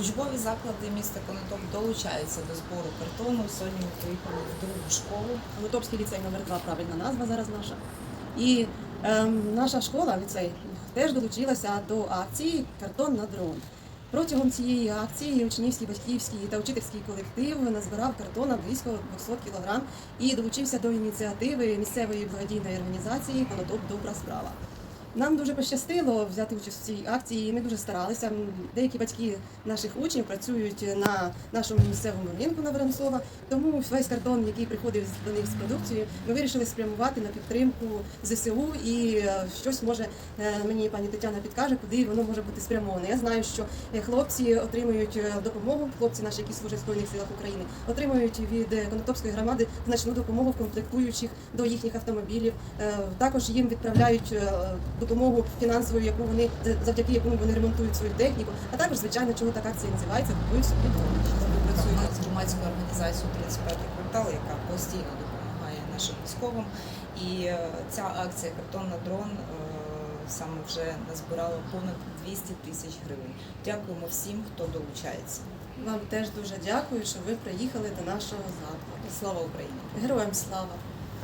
Учбові заклади міста Конотоп долучаються до збору картону. Сьогодні ми приїхали в другу школу. Конотопський ліцей номер 2 правильна назва зараз наша. І ем, наша школа, ліцей, теж долучилася до акції Картон на дрон. Протягом цієї акції учнівський, батьківський та учительський колектив назбирав картона близько 200 кг і долучився до ініціативи місцевої благодійної організації Конотоп Добра справа. Нам дуже пощастило взяти участь в цій акції. Ми дуже старалися. Деякі батьки наших учнів працюють на нашому місцевому ринку на Воронцова. Тому весь картон, який приходив до них з продукцією, ми вирішили спрямувати на підтримку ЗСУ. І е, щось може е, мені пані Тетяна підкаже, куди воно може бути спрямоване. Я знаю, що е, хлопці отримують допомогу. Хлопці наші, які служать в збройних силах України, отримують від Конотопської громади значну допомогу в комплектуючих до їхніх автомобілів. Також їм відправляють е, допомогу фінансову, яку вони завдяки якому вони ремонтують свою техніку. А також, звичайно, чого така акція називається, купують собі. Ви з громадською організацією 35 квартал, яка постійно допомагає нашим військовим. І е, ця акція Картон на дрон е, саме вже назбирала понад 200 тисяч гривень. Дякуємо всім, хто долучається. Вам теж дуже дякую, що ви приїхали до нашого закладу. Слава Україні! Героям слава!